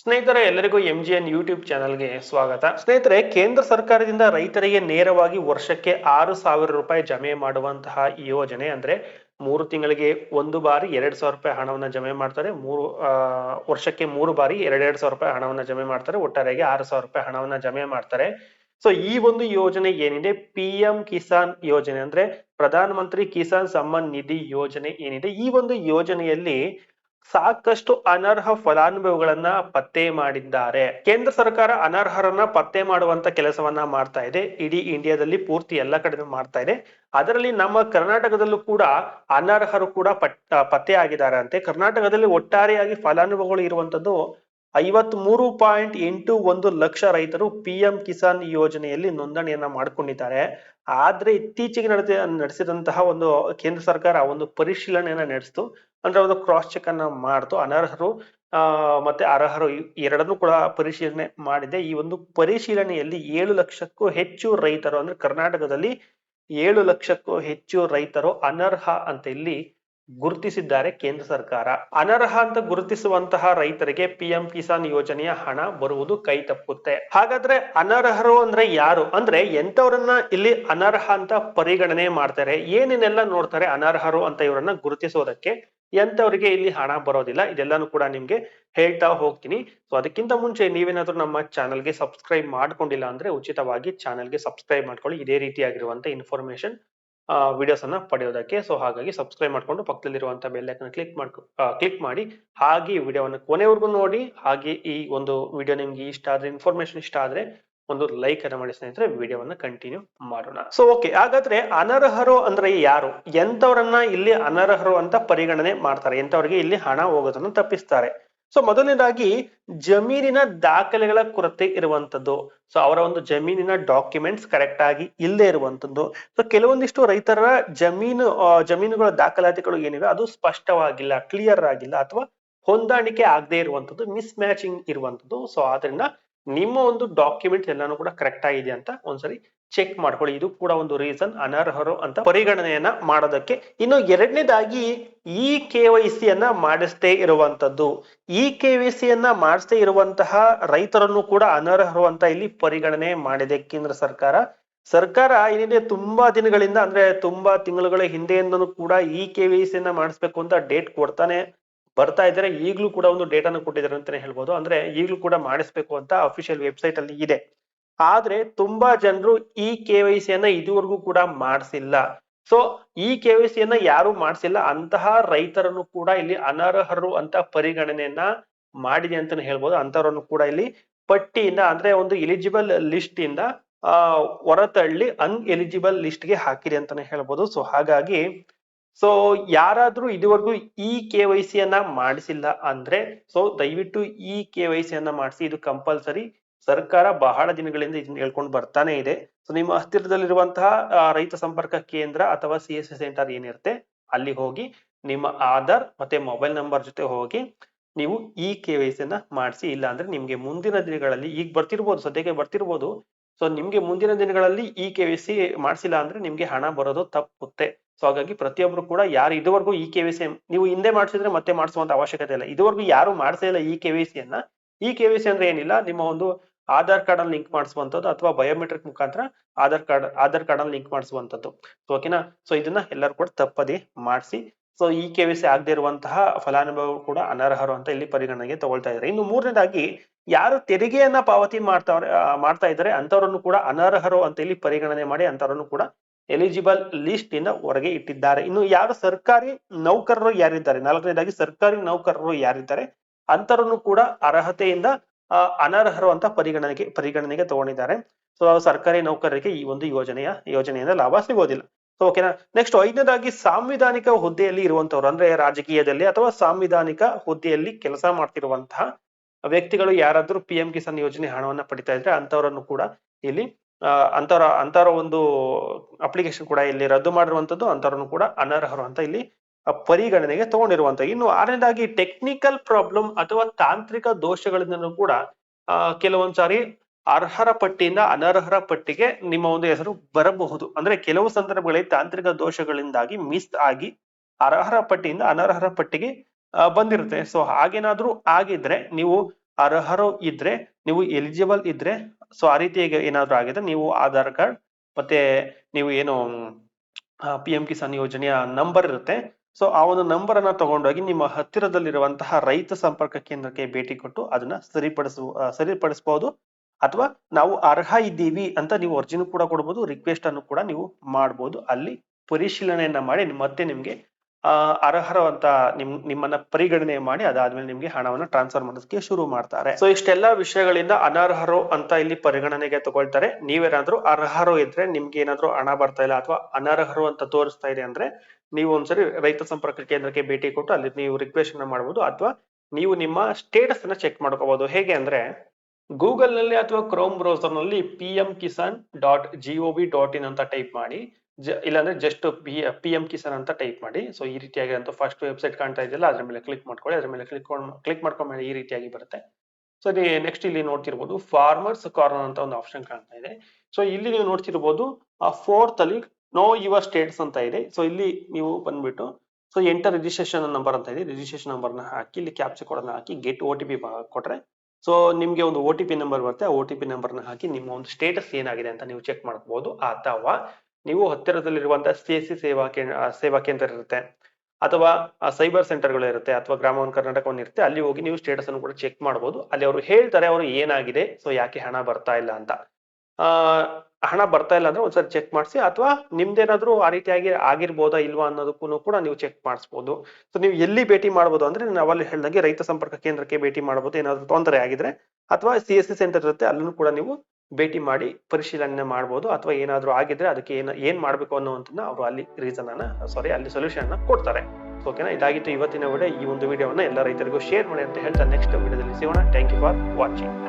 ಸ್ನೇಹಿತರೆ, ಎಲ್ಲರಿಗೂ M G N YouTube ಚಾನಲ್ಗೆ ಸ್ವಾಗತ. ಸ್ನೇಹಿತರೆ, ಕೇಂದ್ರ ಸರ್ಕಾರದಿಂದ ರೈತರಿಗೆ ನೇರವಾಗಿ ವರ್ಷಕ್ಕೆ ಆರು ಸಾವಿರ ರೂಪಾಯಿ ಜಮೆ ಮಾಡುವಂತಹ ಯೋಜನೆ ಅಂದ್ರೆ ಮೂರು ತಿಂಗಳಿಗೆ ಒಂದು ಬಾರಿ ಎರಡ್ ಸಾವಿರ ರೂಪಾಯಿ ಹಣವನ್ನ ಜಮೆ ಮಾಡ್ತಾರೆ. ಮೂರು ವರ್ಷಕ್ಕೆ ಮೂರು ಬಾರಿ ಎರಡೆರಡು ಸಾವಿರ ರೂಪಾಯಿ ಹಣವನ್ನ ಜಮೆ ಮಾಡ್ತಾರೆ. ಒಟ್ಟಾರೆಗೆ ಆರು ಸಾವಿರ ರೂಪಾಯಿ ಹಣವನ್ನ ಜಮೆ ಮಾಡ್ತಾರೆ. ಸೊ ಈ ಒಂದು ಯೋಜನೆ ಏನಿದೆ? ಪಿ ಕಿಸಾನ್ ಯೋಜನೆ ಅಂದ್ರೆ ಪ್ರಧಾನ ಮಂತ್ರಿ ಕಿಸಾನ್ ಸಮ್ಮಾನ್ ನಿಧಿ ಯೋಜನೆ ಏನಿದೆ? ಈ ಒಂದು ಯೋಜನೆಯಲ್ಲಿ ಸಾಕಷ್ಟು ಅನರ್ಹ ಫಲಾನುಭವಿಗಳನ್ನ ಪತ್ತೆ ಮಾಡಿದ್ದಾರೆ. ಕೇಂದ್ರ ಸರ್ಕಾರ ಅನರ್ಹರನ್ನ ಪತ್ತೆ ಮಾಡುವಂತ ಕೆಲಸವನ್ನ ಮಾಡ್ತಾ ಇದೆ. ಇಡೀ ಇಂಡಿಯಾದಲ್ಲಿ ಪೂರ್ತಿ ಎಲ್ಲ ಕಡೆ ಮಾಡ್ತಾ ಇದೆ. ಅದರಲ್ಲಿ ನಮ್ಮ ಕರ್ನಾಟಕದಲ್ಲೂ ಕೂಡ ಅನರ್ಹರು ಕೂಡ ಪಟ್ ಪತ್ತೆ ಆಗಿದ್ದಾರೆ ಅಂತೆ ಕರ್ನಾಟಕದಲ್ಲಿ ಒಟ್ಟಾರೆಯಾಗಿ ಫಲಾನುಭವಿಗಳು ಇರುವಂತದ್ದು ಐವತ್ ಮೂರು ಪಾಯಿಂಟ್ ಎಂಟು ಒಂದು ಲಕ್ಷ ರೈತರು ಪಿ ಎಂ ಕಿಸಾನ್ ಯೋಜನೆಯಲ್ಲಿ ನೋಂದಣಿಯನ್ನ ಮಾಡಿಕೊಂಡಿದ್ದಾರೆ. ಆದ್ರೆ ಇತ್ತೀಚೆಗೆ ನಡೆದ, ನಡೆಸಿದಂತಹ ಒಂದು ಕೇಂದ್ರ ಸರ್ಕಾರ ಒಂದು ಪರಿಶೀಲನೆಯನ್ನ ನಡೆಸಿತು. ಅಂದ್ರೆ ಒಂದು ಕ್ರಾಸ್ ಚೆಕ್ ಅನ್ನ ಮಾಡ್ತು. ಅನರ್ಹರು ಮತ್ತೆ ಅರ್ಹರು ಎರಡನ್ನೂ ಕೂಡ ಪರಿಶೀಲನೆ ಮಾಡಿದೆ. ಈ ಒಂದು ಪರಿಶೀಲನೆಯಲ್ಲಿ ಏಳು ಲಕ್ಷಕ್ಕೂ ಹೆಚ್ಚು ರೈತರು, ಅಂದ್ರೆ ಕರ್ನಾಟಕದಲ್ಲಿ ಏಳು ಲಕ್ಷಕ್ಕೂ ಹೆಚ್ಚು ರೈತರು ಅನರ್ಹ ಅಂತ ಇಲ್ಲಿ ಗುರುತಿಸಿದ್ದಾರೆ ಕೇಂದ್ರ ಸರ್ಕಾರ. ಅನರ್ಹ ಅಂತ ಗುರುತಿಸುವಂತಹ ರೈತರಿಗೆ ಪಿ ಎಂ ಕಿಸಾನ್ ಯೋಜನೆಯ ಹಣ ಬರುವುದು ಕೈ ತಪ್ಪುತ್ತೆ. ಹಾಗಾದ್ರೆ ಅನರ್ಹರು ಅಂದ್ರೆ ಯಾರು? ಅಂದ್ರೆ ಎಂತವರನ್ನ ಇಲ್ಲಿ ಅನರ್ಹ ಅಂತ ಪರಿಗಣನೆ ಮಾಡ್ತಾರೆ. ಏನೇನೆಲ್ಲ ನೋಡ್ತಾರೆ ಅನರ್ಹರು ಅಂತ ಇವರನ್ನ ಗುರುತಿಸೋದಕ್ಕೆ? ಎಂತವರಿಗೆ ಇಲ್ಲಿ ಹಣ ಬರೋದಿಲ್ಲ. ಇದೆಲ್ಲಾನು ಕೂಡ ನಿಮ್ಗೆ ಹೇಳ್ತಾ ಹೋಗ್ತೀನಿ. ಸೊ ಅದಕ್ಕಿಂತ ಮುಂಚೆ ನೀವೇನಾದ್ರೂ ನಮ್ಮ ಚಾನಲ್ಗೆ ಸಬ್ಸ್ಕ್ರೈಬ್ ಮಾಡ್ಕೊಂಡಿಲ್ಲ ಅಂದ್ರೆ ಉಚಿತವಾಗಿ ಚಾನಲ್ಗೆ ಸಬ್ಸ್ಕ್ರೈಬ್ ಮಾಡ್ಕೊಳ್ಳಿ. ಇದೇ ರೀತಿಯಾಗಿರುವಂತ ಇನ್ಫಾರ್ಮೇಶನ್ ವಿಡಿಯೋಸ್ ಅನ್ನ ಪಡೆಯೋದಕ್ಕೆ. ಸೊ ಹಾಗಾಗಿ ಸಬ್ಸ್ಕ್ರೈಬ್ ಮಾಡ್ಕೊಂಡು ಪಕ್ಕದಲ್ಲಿರುವಂತ ಬೆಲ್ ಐಕನ್ ಕ್ಲಿಕ್ ಮಾಡ್ಕೊ ಕ್ಲಿಕ್ ಮಾಡಿ. ಹಾಗೆ ಈ ವಿಡಿಯೋವನ್ನು ಕೊನೆವರೆಗೂ ನೋಡಿ. ಹಾಗೆ ಈ ಒಂದು ವಿಡಿಯೋ ನಿಮ್ಗೆ ಇಷ್ಟ ಆದ್ರೆ ಇನ್ಫಾರ್ಮೇಶನ್ ಇಷ್ಟ ಆದ್ರೆ ಒಂದು ಲೈಕ್ ಅನ್ನ ಮಾಡಿ ಸ್ನೇಹಿತರೆ, ವಿಡಿಯೋವನ್ನ ಕಂಟಿನ್ಯೂ ಮಾಡೋಣ. ಸೊ ಓಕೆ ಹಾಗಾದ್ರೆ ಅನರ್ಹರು ಅಂದ್ರೆ ಯಾರು? ಎಂತವರನ್ನ ಇಲ್ಲಿ ಅನರ್ಹರು ಅಂತ ಪರಿಗಣನೆ ಮಾಡ್ತಾರೆ. ಎಂತವರಿಗೆ ಇಲ್ಲಿ ಹಣ ಹೋಗೋದನ್ನು ತಪ್ಪಿಸ್ತಾರೆ. ಸೊ ಮೊದಲನೇದಾಗಿ ಜಮೀನಿನ ದಾಖಲೆಗಳ ಕೊರತೆ ಇರುವಂತದ್ದು ಸೊ ಅವರ ಒಂದು ಜಮೀನಿನ ಡಾಕ್ಯುಮೆಂಟ್ಸ್ ಕರೆಕ್ಟ್ ಆಗಿ ಇಲ್ಲದೆ ಇರುವಂತದ್ದು ಸೊ ಕೆಲವೊಂದಿಷ್ಟು ರೈತರ ಜಮೀನು ಜಮೀನುಗಳ ದಾಖಲಾತಿಗಳು ಏನಿವೆ, ಅದು ಸ್ಪಷ್ಟವಾಗಿಲ್ಲ ಕ್ಲಿಯರ್ ಆಗಿಲ್ಲ, ಅಥವಾ ಹೊಂದಾಣಿಕೆ ಆಗದೆ ಇರುವಂತದ್ದು ಮಿಸ್ ಮ್ಯಾಚಿಂಗ್ ಇರುವಂತದ್ದು ಸೊ ಆದ್ರಿಂದ ನಿಮ್ಮ ಒಂದು ಡಾಕ್ಯುಮೆಂಟ್ಸ್ ಎಲ್ಲಾನು ಕೂಡ ಕರೆಕ್ಟ್ ಆಗಿದೆ ಅಂತ ಒಂದ್ಸರಿ ಚೆಕ್ ಮಾಡ್ಕೊಳ್ಳಿ. ಇದು ಕೂಡ ಒಂದು ರೀಸನ್ ಅನರ್ಹರು ಅಂತ ಪರಿಗಣನೆಯನ್ನ ಮಾಡೋದಕ್ಕೆ. ಇನ್ನು ಎರಡನೇದಾಗಿ ಇ ಕೆ ವೈ ಸಿಯನ್ನ ಮಾಡಿಸದೇ ಇರುವಂತದ್ದು ಇ ಕೆ ವೈ ಸಿಯನ್ನ ಮಾಡಿಸದೇ ಇರುವಂತಹ ರೈತರನ್ನು ಕೂಡ ಅನರ್ಹರು ಅಂತ ಇಲ್ಲಿ ಪರಿಗಣನೆ ಮಾಡಿದೆ ಕೇಂದ್ರ ಸರ್ಕಾರ. ಸರ್ಕಾರ ಏನಿದೆ ತುಂಬಾ ದಿನಗಳಿಂದ ಅಂದ್ರೆ ತುಂಬಾ ತಿಂಗಳುಗಳ ಹಿಂದೆಯಿಂದನೂ ಕೂಡ ಇ ಕೆ ವೈ ಸಿಯನ್ನ ಮಾಡಿಸ್ಬೇಕು ಅಂತ ಡೇಟ್ ಕೊಡ್ತಾನೆ. ಬರ್ತಾ ಇದ್ದಾರೆ ಈಗಲೂ ಕೂಡ ಒಂದು ಡೇಟಾನ ಕೊಟ್ಟಿದ್ದಾರೆ ಅಂತಾನೆ ಹೇಳ್ಬೋದು. ಅಂದ್ರೆ ಈಗಲೂ ಕೂಡ ಮಾಡಿಸ್ಬೇಕು ಅಂತ ಅಫಿಷಿಯಲ್ ವೆಬ್ಸೈಟ್ ಅಲ್ಲಿ ಇದೆ. ಆದ್ರೆ ತುಂಬಾ ಜನರು ಈ ಕೆ ವೈ ಸಿಯನ್ನ ಇದುವರೆಗೂ ಕೂಡ ಮಾಡಿಸಿಲ್ಲ. ಸೊ ಈ ಕೆ ವೈ ಸಿಯನ್ನ ಯಾರು ಮಾಡಿಸಿಲ್ಲ. ಅಂತಹ ರೈತರನ್ನು ಕೂಡ ಇಲ್ಲಿ ಅನರ್ಹರು ಅಂತ ಪರಿಗಣನೆಯನ್ನ ಮಾಡಿದೆ ಅಂತಾನೆ ಹೇಳ್ಬೋದು. ಅಂತವರನ್ನು ಕೂಡ ಇಲ್ಲಿ ಪಟ್ಟಿಯಿಂದ, ಅಂದ್ರೆ ಒಂದು ಎಲಿಜಿಬಲ್ ಲಿಸ್ಟ್ ಇಂದ ಹೊರತಳ್ಳಿ ಅನ್ ಎಲಿಜಿಬಲ್ ಲಿಸ್ಟ್ಗೆ ಹಾಕಿದೆ ಅಂತಾನೆ ಹೇಳ್ಬೋದು. ಸೊ ಹಾಗಾಗಿ ಸೊ ಯಾರಾದ್ರೂ ಇದುವರೆಗೂ ಈ ಕೆ ವೈ ಸಿಯನ್ನ ಮಾಡಿಸಿಲ್ಲ ಅಂದ್ರೆ ಸೊ ದಯವಿಟ್ಟು ಈ ಕೆ ವೈ ಸಿಯನ್ನ ಮಾಡಿಸಿ, ಇದು ಕಂಪಲ್ಸರಿ ಸರ್ಕಾರ ಬಹಳ ದಿನಗಳಿಂದ ಇದನ್ನ ಹೇಳ್ಕೊಂಡು ಬರ್ತಾನೆ ಇದೆ. ಸೊ ನಿಮ್ಮ ಹತ್ತಿರದಲ್ಲಿರುವಂತಹ ರೈತ ಸಂಪರ್ಕ ಕೇಂದ್ರ ಅಥವಾ ಸಿ ಎಸ್ ಸಿ ಸೆಂಟರ್ ಏನಿರುತ್ತೆ, ಅಲ್ಲಿ ಹೋಗಿ ನಿಮ್ಮ ಆಧಾರ್ ಮತ್ತೆ ಮೊಬೈಲ್ ನಂಬರ್ ಜೊತೆ ಹೋಗಿ ನೀವು ಈ ಕೆ ವೈ ಸಿಯನ್ನ ಮಾಡಿಸಿ ಇಲ್ಲ ಅಂದ್ರೆ ನಿಮ್ಗೆ ಮುಂದಿನ ದಿನಗಳಲ್ಲಿ ಈಗ ಬರ್ತಿರ್ಬೋದು, ಸದ್ಯಕ್ಕೆ ಬರ್ತಿರ್ಬೋದು ಸೊ ನಿಮ್ಗೆ ಮುಂದಿನ ದಿನಗಳಲ್ಲಿ ಈ ಕೆ ವಿ ಸಿ ಮಾಡಿಸಿಲ್ಲ ಅಂದ್ರೆ ನಿಮ್ಗೆ ಹಣ ಬರೋದು ತಪ್ಪುತ್ತೆ. ಸೊ ಹಾಗಾಗಿ ಪ್ರತಿಯೊಬ್ರು ಕೂಡ ಯಾರು ಇದುವರೆಗೂ ಈ ಕೆ ವಿ ಸಿ ನೀವು ಹಿಂದೆ ಮಾಡಿಸಿದ್ರೆ ಮತ್ತೆ ಮಾಡಿಸುವಂತ ಅವಶ್ಯಕತೆ ಇಲ್ಲ. ಇದುವರೆಗೂ ಯಾರು ಮಾಡಿಸೇ ಇಲ್ಲ ಈ ಕೆ ವಿ ಸಿ ಅನ್ನ. ಈ ಕೆ ವಿ ಸಿ ಅಂದ್ರೆ ಏನಿಲ್ಲ, ನಿಮ್ಮ ಒಂದು ಆಧಾರ್ ಕಾರ್ಡ್ ಅಲ್ಲಿ ಲಿಂಕ್ ಮಾಡಿಸುವಂತದ್ದು ಅಥವಾ ಬಯೋಮೆಟ್ರಿಕ್ ಮುಖಾಂತರ ಆಧಾರ್ ಕಾರ್ಡ್ ಆಧಾರ್ ಕಾರ್ಡ್ ಅಲ್ಲಿ ಲಿಂಕ್ ಮಾಡಿಸುವಂತದ್ದು ಓಕೆನಾ ಸೊ ಇದನ್ನ ಎಲ್ಲರೂ ಕೂಡ ತಪ್ಪದೇ ಮಾಡಿಸಿ. ಸೊ ಈ ಕೆ ವಿ ಸಿ ಆಗದೆ ಇರುವಂತಹ ಫಲಾನುಭವಿಗಳು ಕೂಡ ಅನರ್ಹರು ಅಂತ ಇಲ್ಲಿ ಪರಿಗಣನೆಗೆ ತಗೊಳ್ತಾ ಇದ್ದಾರೆ. ಇನ್ನು ಮೂರನೇದಾಗಿ, ಯಾರು ತೆರಿಗೆಯನ್ನ ಪಾವತಿ ಮಾಡ್ತಾವ್ರೆ ಮಾಡ್ತಾ ಇದ್ದಾರೆ ಅಂತವರನ್ನು ಕೂಡ ಅನರ್ಹರು ಅಂತ ಇಲ್ಲಿ ಪರಿಗಣನೆ ಮಾಡಿ ಅಂತವರನ್ನು ಕೂಡ ಎಲಿಜಿಬಲ್ ಲಿಸ್ಟ್ ಇಂದ ಹೊರಗೆ ಇಟ್ಟಿದ್ದಾರೆ. ಇನ್ನು ಯಾರು ಸರ್ಕಾರಿ ನೌಕರರು ಯಾರಿದ್ದಾರೆ? ನಾಲ್ಕನೇದಾಗಿ, ಸರ್ಕಾರಿ ನೌಕರರು ಯಾರಿದ್ದಾರೆ? ಅಂತರನ್ನು ಕೂಡ ಅರ್ಹತೆಯಿಂದ ಅನರ್ಹರು ಅಂತ ಪರಿಗಣನೆಗೆ ಪರಿಗಣನೆಗೆ ತಗೊಂಡಿದ್ದಾರೆ. ಸೊ ಸರ್ಕಾರಿ ನೌಕರರಿಗೆ ಈ ಒಂದು ಯೋಜನೆಯ, ಯೋಜನೆಯಿಂದ ಲಾಭ ಸಿಗೋದಿಲ್ಲ. ಓಕೆನಾ ನೆಕ್ಸ್ಟ್ ಐದನೇದಾಗಿ ಸಾಂವಿಧಾನಿಕ ಹುದ್ದೆಯಲ್ಲಿ ಇರುವಂತವ್ರು, ಅಂದ್ರೆ ರಾಜಕೀಯದಲ್ಲಿ ಅಥವಾ ಸಾಂವಿಧಾನಿಕ ಹುದ್ದೆಯಲ್ಲಿ ಕೆಲಸ ಮಾಡ್ತಿರುವಂತಹ ವ್ಯಕ್ತಿಗಳು ಯಾರಾದ್ರೂ ಪಿ ಎಂ ಕಿಸಾನ್ ಯೋಜನೆ ಹಣವನ್ನ ಪಡಿತಾ ಇದ್ರೆ ಅಂತವರನ್ನು ಕೂಡ ಇಲ್ಲಿ ಅಂತರ ಅಂತರ ಒಂದು ಅಪ್ಲಿಕೇಶನ್ ಕೂಡ ಇಲ್ಲಿ ರದ್ದು ಮಾಡಿರುವಂತದ್ದು ಅಂತವರನ್ನು ಕೂಡ ಅನರ್ಹರು ಅಂತ ಇಲ್ಲಿ ಪರಿಗಣನೆಗೆ ತಗೊಂಡಿರುವಂತ. ಇನ್ನು ಆರನೇದಾಗಿ ಟೆಕ್ನಿಕಲ್ ಪ್ರಾಬ್ಲಮ್ ಅಥವಾ ತಾಂತ್ರಿಕ ದೋಷಗಳಿಂದ ಕೂಡ ಕೆಲವೊಂದ್ಸಾರಿ ಅರ್ಹರ ಪಟ್ಟಿಯಿಂದ ಅನರ್ಹರ ಪಟ್ಟಿಗೆ ನಿಮ್ಮ ಒಂದು ಹೆಸರು ಬರಬಹುದು. ಅಂದ್ರೆ ಕೆಲವು ಸಂದರ್ಭಗಳಲ್ಲಿ ತಾಂತ್ರಿಕ ದೋಷಗಳಿಂದಾಗಿ ಮಿಸ್ ಆಗಿ ಅರ್ಹರ ಪಟ್ಟಿಯಿಂದ ಅನರ್ಹರ ಪಟ್ಟಿಗೆ ಬಂದಿರುತ್ತೆ. ಸೊ ಹಾಗೇನಾದ್ರೂ ಆಗಿದ್ರೆ ನೀವು ಅರ್ಹರು ಇದ್ರೆ, ನೀವು ಎಲಿಜಿಬಲ್ ಇದ್ರೆ ಸೊ ಆ ರೀತಿಯಾಗಿ ಏನಾದ್ರು ಆಗಿದ್ರೆ ನೀವು ಆಧಾರ್ ಕಾರ್ಡ್ ಮತ್ತೆ ನೀವು ಏನು ಪಿ ಎಂ ಕಿಸಾನ್ ಯೋಜನೆಯ ನಂಬರ್ ಇರುತ್ತೆ. ಸೊ ಆ ಒಂದು ನಂಬರ್ ಅನ್ನ ತಗೊಂಡೋಗಿ ನಿಮ್ಮ ಹತ್ತಿರದಲ್ಲಿರುವಂತಹ ರೈತ ಸಂಪರ್ಕ ಕೇಂದ್ರಕ್ಕೆ ಭೇಟಿ ಕೊಟ್ಟು ಅದನ್ನ ಸರಿಪಡಿಸುವ ಸರಿಪಡಿಸಬಹುದು ಅಥವಾ ನಾವು ಅರ್ಹ ಇದ್ದೀವಿ ಅಂತ ನೀವು ಅರ್ಜಿನೂ ಕೂಡ ಕೊಡ್ಬೋದು ರಿಕ್ವೆಸ್ಟ್ ಅನ್ನು ಕೂಡ ನೀವು ಮಾಡ್ಬೋದು. ಅಲ್ಲಿ ಪರಿಶೀಲನೆಯನ್ನ ಮಾಡಿ ಮತ್ತೆ ನಿಮ್ಗೆ ಅರ್ಹರು ಅಂತ ನಿಮ್, ನಿಮ್ಮನ್ನ ಪರಿಗಣನೆ ಮಾಡಿ ಅದಾದ್ಮೇಲೆ ನಿಮ್ಗೆ ಹಣವನ್ನ ಟ್ರಾನ್ಸ್ಫರ್ ಮಾಡೋದಕ್ಕೆ ಶುರು ಮಾಡ್ತಾರೆ. ಸೊ ಇಷ್ಟೆಲ್ಲಾ ವಿಷಯಗಳಿಂದ ಅನರ್ಹರು ಅಂತ ಇಲ್ಲಿ ಪರಿಗಣನೆಗೆ ತಗೊಳ್ತಾರೆ. ನೀವೇನಾದ್ರೂ ಅರ್ಹರು ಇದ್ರೆ ನಿಮ್ಗೆ ಏನಾದ್ರೂ ಹಣ ಬರ್ತಾ ಇಲ್ಲ ಅಥವಾ ಅನರ್ಹರು ಅಂತ ತೋರಿಸ್ತಾ ಇದೆ ಅಂದ್ರೆ ನೀವು ಒಂದ್ಸರಿ ರೈತ ಸಂಪರ್ಕ ಕೇಂದ್ರಕ್ಕೆ ಭೇಟಿ ಕೊಟ್ಟು ಅಲ್ಲಿ ನೀವು ರಿಕ್ವೆಸ್ಟ್ ಮಾಡಬಹುದು ಅಥವಾ ನೀವು ನಿಮ್ಮ ಸ್ಟೇಟಸ್ ಅನ್ನ ಚೆಕ್ ಮಾಡ್ಕೋಬಹುದು ಹೇಗೆ ಅಂದ್ರೆ ಗೂಗಲ್ನಲ್ಲಿ ಅಥವಾ Chrome ಬ್ರೌಸರ್ನಲ್ಲಿ P M Kisan dot G O dot in ಅಂತ ಟೈಪ್ ಮಾಡಿ ಇಲ್ಲಾಂದ್ರೆ ಜಸ್ಟ್ ಪಿ ಎಂ ಕಿಸಾನ್ ಅಂತ ಟೈಪ್ ಮಾಡಿ. ಸೊ ಈ ರೀತಿಯಾಗಿ ಅಂತ ಫಸ್ಟ್ ವೆಬ್ಸೈಟ್ ಕಾಣ್ತಾ ಇದೆಯಲ್ಲ, ಅದ್ರ ಮೇಲೆ ಕ್ಲಿಕ್ ಮಾಡ್ಕೊಳ್ಳಿ. ಅದ್ರ ಮೇಲೆ ಕ್ಲಿಕ್ ಕ್ಲಿಕ್ ಮಾಡ್ಕೊಂಡ್ಮೇಲೆ ಈ ರೀತಿಯಾಗಿ ಬರುತ್ತೆ. ಸೊ ನೆಕ್ಸ್ಟ್ ಇಲ್ಲಿ ನೋಡ್ತಿರ್ಬೋದು ಫಾರ್ಮರ್ಸ್ ಕಾರ್ನರ್ ಅಂತ ಒಂದು ಆಪ್ಷನ್ ಕಾಣ್ತಾ ಇದೆ. ಸೊ ಇಲ್ಲಿ ನೀವು ನೋಡ್ತಿರ್ಬೋದು, ಆ ಫೋರ್ತ್ ಅಲ್ಲಿ ನೋ ಯುವರ್ ಸ್ಟೇಟ್ಸ್ ಅಂತ ಇದೆ. ಸೊ ಇಲ್ಲಿ ನೀವು ಬಂದ್ಬಿಟ್ಟು ಸೊ ಎಂಟರ್ ರಿಜಿಸ್ಟ್ರೇಷನ್ ನಂಬರ್ ಅಂತ ಇದೆ. ರಿಜಿಸ್ಟ್ರೇಷನ್ ನಂಬರ್ನ ಹಾಕಿ, ಇಲ್ಲಿ ಕ್ಯಾಪ್ಚರ್ ಕೋಡ್ ಹಾಕಿ ಗೆಟ್ ಓ ಟಿ ಪಿ ಕೊಟ್ರೆ ಸೊ ನಿಮ್ಗೆ ಒಂದು ಒ ಟಿ ಪಿ ನಂಬರ್ ಬರುತ್ತೆ. ಆ ಒ ಟಿ ಪಿ ನಂಬರ್ನ ಹಾಕಿ ನಿಮ್ಮ ಒಂದು ಸ್ಟೇಟಸ್ ಏನಾಗಿದೆ ಅಂತ ನೀವು ಚೆಕ್ ಮಾಡಬಹುದು ಅಥವಾ ನೀವು ಹತ್ತಿರದಲ್ಲಿರುವಂತಹ ಸಿ ಎಸ್ ಸಿ ಸೇವಾ ಕೇಂದ್ರ ಸೇವಾ ಕೇಂದ್ರ ಇರುತ್ತೆ. ಅಥವಾ ಸೈಬರ್ ಸೆಂಟರ್ಗಳು ಇರುತ್ತೆ. ಅಥವಾ ಗ್ರಾಮ ಕರ್ನಾಟಕ ಒಂದು ಇರುತ್ತೆ. ಅಲ್ಲಿ ಹೋಗಿ ನೀವು ಸ್ಟೇಟಸ್ ಅನ್ನು ಕೂಡ ಚೆಕ್ ಮಾಡಬಹುದು ಅಲ್ಲಿ ಅವರು ಹೇಳ್ತಾರೆ, ಅವರು ಏನಾಗಿದೆ? ಸೊ ಯಾಕೆ ಹಣ ಬರ್ತಾ ಇಲ್ಲ ಅಂತ. ಹಣ ಬರ್ತಾ ಇಲ್ಲ ಅಂದ್ರೆ ಒಂದ್ಸರಿ ಚೆಕ್ ಮಾಡಿಸಿ, ಅಥವಾ ನಿಮ್ದೇನಾದ್ರೂ ಆ ರೀತಿಯಾಗಿ ಆಗಿರ್ಬೋದಾ ಇಲ್ವಾ ಅನ್ನೋದಕ್ಕೂ ಕೂಡ ನೀವು ಚೆಕ್ ಮಾಡಿಸ್ಬೋದು. ಸೊ ನೀವು ಎಲ್ಲಿ ಭೇಟಿ ಮಾಡ್ಬೋದು ಅಂದ್ರೆ ಅಲ್ಲಿ ಹೇಳ್ದಂಗೆ ರೈತ ಸಂಪರ್ಕ ಕೇಂದ್ರಕ್ಕೆ ಭೇಟಿ ಮಾಡ್ಬೋದು, ಏನಾದ್ರೂ ತೊಂದರೆ ಆಗಿದ್ರೆ. ಅಥವಾ ಸಿ ಎಸ್ ಸಿ ಸೆಂಟರ್ ಇರುತ್ತೆ, ಅಲ್ಲೂ ಕೂಡ ನೀವು ಭೇಟಿ ಮಾಡಿ ಪರಿಶೀಲನೆ ಮಾಡ್ಬೋದು, ಅಥವಾ ಏನಾದ್ರೂ ಆಗಿದ್ರೆ ಅದಕ್ಕೆ ಏನ್ ಏನ್ ಮಾಡ್ಬೇಕು ಅನ್ನೋದನ್ನ ಅವರು ಅಲ್ಲಿ ರೀಸನ್ ಅನ್ನ ಸಾರಿ ಅಲ್ಲಿ ಸೊಲ್ಯೂಷನ್ ಅನ್ನ ಕೊಡ್ತಾರೆ. ಓಕೆನಾ ಇದಾಗಿತ್ತು ಇವತ್ತಿನ ವಿಡಿಯೋ. ಈ ಒಂದು ವಿಡಿಯೋವನ್ನ ಎಲ್ಲ ರೈತರಿಗೂ ಶೇರ್ ಮಾಡಿ ಅಂತ ಹೇಳ್ತಾ ನೆಕ್ಸ್ಟ್ ವಿಡಿಯೋದಲ್ಲಿ ಸಿಗೋಣ. Thank you for watching